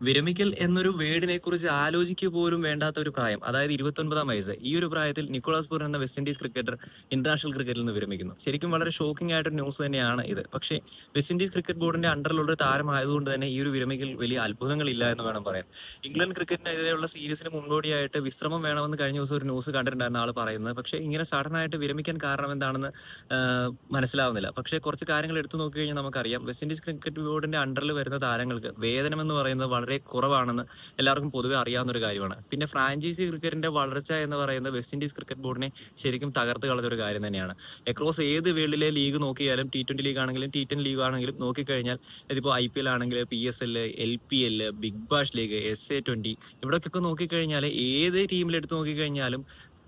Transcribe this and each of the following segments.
വിരമിക്കൽ എന്നൊരു വേർഡിനെ കുറിച്ച് ആലോചിക്കുക പോലും വേണ്ടാത്ത ഒരു പ്രായം അതായത് ഇരുപത്തൊൻപതാം വയസ്സ് ഈ ഒരു പ്രായത്തിൽ നിക്കോളാസ് പൂർ എന്ന വെസ്റ്റ് ഇൻഡീസ് ക്രിക്കറ്റർ ഇന്റർനാഷണൽ ക്രിക്കറ്റിൽ നിന്ന് വിരമിക്കുന്നു. ശരിക്കും വളരെ ഷോക്കിംഗ് ആയിട്ടൊരു ന്യൂസ് തന്നെയാണ് ഇത്. പക്ഷേ വെസ്റ്റ് ഇൻഡീസ് ക്രിക്കറ്റ് ബോർഡിന്റെ അണ്ടറിലുള്ള ഒരു താരമായതുകൊണ്ട് തന്നെ ഈ ഒരു വിരമിക്കൽ വലിയ അത്ഭുതങ്ങൾ ഇല്ല എന്ന് വേണം പറയാൻ. ഇംഗ്ലണ്ട് ക്രിക്കറ്റിനെതിരെയുള്ള സീരീസിന് മുൻപോടിയായിട്ട് വിശ്രമം വേണമെന്ന് കഴിഞ്ഞ ദിവസം ഒരു ന്യൂസ് കണ്ടിട്ടുണ്ടായിരുന്ന ആൾ പറയുന്നത്. പക്ഷേ ഇങ്ങനെ സഡൻ ആയിട്ട് വിരമിക്കാൻ കാരണം എന്താണെന്ന് മനസ്സിലാവുന്നില്ല. പക്ഷേ കുറച്ച് കാര്യങ്ങൾ എടുത്തു നോക്കി കഴിഞ്ഞാൽ നമുക്കറിയാം. വെസ്റ്റ് ഇൻഡീസ് ക്രിക്കറ്റ് ബോർഡിന്റെ അണ്ടറിൽ വരുന്ന താരങ്ങൾക്ക് വേതനം എന്ന് പറയുന്നത് വളരെ കുറവാണെന്ന് എല്ലാവർക്കും പൊതുവെ അറിയാവുന്ന ഒരു കാര്യമാണ്. പിന്നെ ഫ്രാഞ്ചൈസി ക്രിക്കറ്റിന്റെ വളർച്ച എന്ന് പറയുന്നത് വെസ്റ്റ് ഇൻഡീസ് ക്രിക്കറ്റ് ബോർഡിനെ ശരിക്കും തകർത്ത് കളഞ്ഞ ഒരു കാര്യം തന്നെയാണ്. അക്രോസ് ഏത് വേൾഡിലെ ലീഗ് നോക്കിയാലും ടി ട്വന്റി ലീഗ് ആണെങ്കിലും ടി ടെൻ ലീഗ് ആണെങ്കിലും നോക്കിക്കഴിഞ്ഞാൽ ഇതിപ്പോൾ ഐ പി എൽ ആണെങ്കിൽ P S L L P L Big Bash League S A twenty ഇവിടൊക്കെ നോക്കിക്കഴിഞ്ഞാൽ ഏത് ടീമിലെടുത്ത് നോക്കിക്കഴിഞ്ഞാലും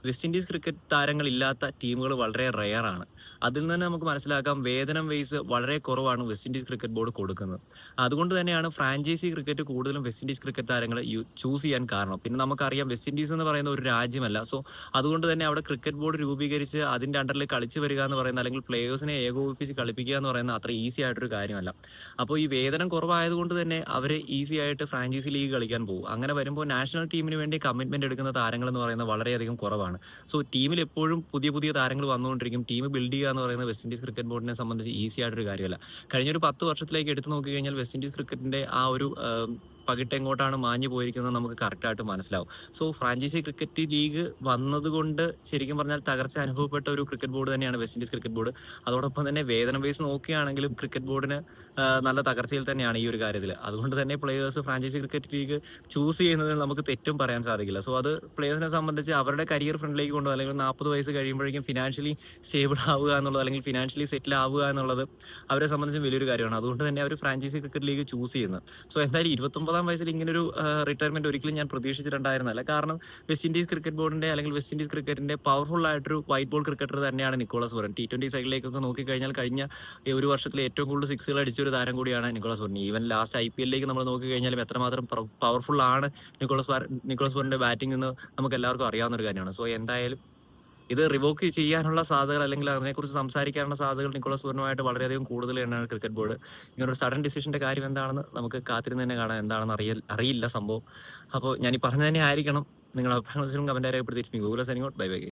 വെസ്റ്റ് ഇൻഡീസ് ക്രിക്കറ്റ് താരങ്ങളില്ലാത്ത ടീമുകൾ വളരെ റെയർ ആണ്. അതിൽ നിന്ന് നമുക്ക് മനസ്സിലാക്കാം വേതനം വൈസ് വളരെ കുറവാണ് വെസ്റ്റ് ഇൻഡീസ് ക്രിക്കറ്റ് ബോർഡ് കൊടുക്കുന്നത്. അതുകൊണ്ട് തന്നെയാണ് ഫ്രാഞ്ചൈസി ക്രിക്കറ്റ് കൂടുതലും വെസ്റ്റ് ഇൻഡീസ് ക്രിക്കറ്റ് താരങ്ങളെ ചൂസ് ചെയ്യാൻ കാരണം. പിന്നെ നമുക്കറിയാം വെസ്റ്റ് ഇൻഡീസ് എന്ന് പറയുന്ന ഒരു രാജ്യമല്ല. സോ അതുകൊണ്ട് തന്നെ അവിടെ ക്രിക്കറ്റ് ബോർഡ് രൂപീകരിച്ച് അതിന്റെ അണ്ടറിൽ കളിച്ചു വരിക എന്ന് പറയുന്ന അല്ലെങ്കിൽ പ്ലേയേഴ്സിനെ ഏകോപിപ്പിച്ച് കളിപ്പിക്കുക എന്ന് പറയുന്ന അത്ര ഈസി ആയിട്ടൊരു കാര്യമല്ല. അപ്പോൾ ഈ വേതനം കുറവായതുകൊണ്ട് തന്നെ അവർ ഈസി ആയിട്ട് ഫ്രാഞ്ചൈസി ലീഗ് കളിക്കാൻ പോകും. അങ്ങനെ വരുമ്പോൾ നാഷണൽ ടീമിന് വേണ്ടി കമ്മിറ്റ്മെന്റ് എടുക്കുന്ന താരങ്ങൾ എന്ന് പറയുന്നത് വളരെയധികം കുറവാണ്. സോ ടീമിൽ എപ്പോഴും പുതിയ പുതിയ താരങ്ങൾ വന്നുകൊണ്ടിരിക്കും. ടീം ബിൽഡ് ചെയ്യുക എന്ന് പറയുന്നത് വെസ്റ്റ് ഇൻഡീസ് ക്രിക്കറ്റ് ബോർഡിനെ സംബന്ധിച്ച് ഈസി ആയിട്ടൊരു കാര്യമല്ല. കഴിഞ്ഞ ഒരു പത്ത് വർഷത്തിലേക്ക് എടുത്തു നോക്കി കഴിഞ്ഞാൽ വെസ്റ്റ് ഇൻഡീസ് ക്രിക്കറ്റിന്റെ ആ ഒരു ആം, പകിട്ട് എങ്ങോട്ടാണ് മാഞ്ഞു പോയിരിക്കുന്നത് നമുക്ക് കറക്റ്റായിട്ട് മനസ്സിലാവും. സോ ഫ്രാഞ്ചൈസി ക്രിക്കറ്റ് ലീഗ് വന്നതുകൊണ്ട് ശരിക്കും പറഞ്ഞാൽ തകർച്ച അനുഭവപ്പെട്ട ഒരു ക്രിക്കറ്റ് ബോർഡ് തന്നെയാണ് വെസ്റ്റ് ഇൻഡീസ് ക്രിക്കറ്റ് ബോർഡ് അതോടൊപ്പം തന്നെ വേതനം ബേസ് നോക്കുകയാണെങ്കിലും ക്രിക്കറ്റ് ബോർഡിന് നല്ല തകർച്ചയിൽ തന്നെയാണ് ഈ ഒരു കാര്യത്തിൽ അതുകൊണ്ട് തന്നെ players franchise cricket league choose ചെയ്യുന്നതിൽ നമുക്ക് തെറ്റും പറയാൻ സാധിക്കില്ല. സോ അത് പ്ലേയേഴ്സിനെ സംബന്ധിച്ച് അവരുടെ കരിയർ ഫ്രണ്ടിലേക്ക് കൊണ്ടു അല്ലെങ്കിൽ നാൽപ്പത് വയസ്സ് കഴിയുമ്പോഴേക്കും ഫിനാൻഷ്യലി സ്റ്റേബിൾ ആവുക എന്നുള്ളത് അല്ലെങ്കിൽ ഫിനാൻഷ്യലി സെറ്റിൽ ആവുക എന്നുള്ളത് അവരെ സംബന്ധിച്ച് വലിയൊരു കാര്യമാണ്. അതുകൊണ്ട് തന്നെ അവർ ഫ്രാഞ്ചൈസി ക്രിക്കറ്റ് ലീഗ് ചൂസ് ചെയ്യുന്നത് സോ എന്തായാലും ഇരുപത്തൊമ്പതാം വയസ്സിൽ ഇങ്ങനൊരു റിട്ടയർമെന്റ് ഒരിക്കലും ഞാൻ പ്രതീക്ഷിച്ചിട്ടുണ്ടായിരുന്നല്ല. കാരണം വെസ്റ്റ് ഇൻഡീസ് ക്രിക്കറ്റ് ബോർഡിന്റെ അല്ലെങ്കിൽ വെസ്റ്റ് ഇൻഡീസ് ക്രിക്കറ്റിന്റെ പവർഫുൾ ആയിട്ടൊരു വൈറ്റ് ബോൾ ക്രിക്കറ്റർ തന്നെയാണ് നിക്കോളസ് വരൻ ടി ട്വന്റി സൈഡിലേക്കൊക്കെ നോക്കിക്കഴിഞ്ഞാൽ കഴിഞ്ഞ ഒരു വർഷത്തിൽ ഏറ്റവും കൂടുതൽ സിക്സുകൾ അടിച്ച ഒരു താരം കൂടിയാണ് Nicholas Pooran even last I P എല്ലിലേക്ക് നമ്മൾ നോക്കിക്കഴിഞ്ഞാലും എത്രമാത്രം പവർഫുൾ ആണ് നിക്കോളസ് നിക്കോളസ് വറിന്റെ ബാറ്റിംഗ് എന്ന് നമുക്ക് എല്ലാവർക്കും അറിയാവുന്ന ഒരു കാര്യമാണ്. സോ എന്തായാലും ഇത് റിവോക്ക് ചെയ്യാനുള്ള സാധ്യതകൾ അല്ലെങ്കിൽ അതിനെക്കുറിച്ച് സംസാരിക്കാനുള്ള സാധ്യതകൾ നിക്കോളസ് പൂർണമായിട്ട് വളരെയധികം കൂടുതൽ തന്നെയാണ് ക്രിക്കറ്റ് ബോർഡ് ഇങ്ങനൊരു സഡൻ ഡിസിഷന്റെ കാര്യം എന്താണെന്ന് നമുക്ക് കാത്തിരുന്ന് തന്നെ കാണാം. എന്താണെന്ന് അറിയ അറിയില്ല സംഭവം. അപ്പോൾ ഞാൻ ഈ പറഞ്ഞു തന്നെ ആയിരിക്കണം. നിങ്ങളുടെ അഭിപ്രായങ്ങളും കമന്റ് രേഖപ്പെടുത്തി. Google signing out bye bye